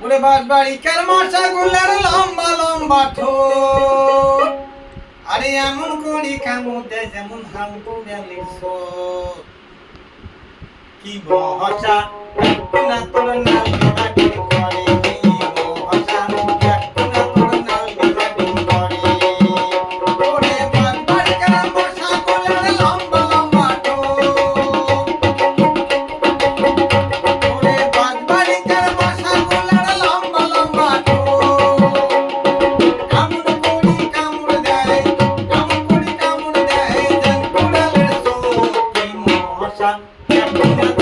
ওরে বাড়ি কেন মাসা গুলার লম্বা লম্বা ঠো আরে এমন করি দেয় যেমন হাম করে কি বহসা না তোর Thank.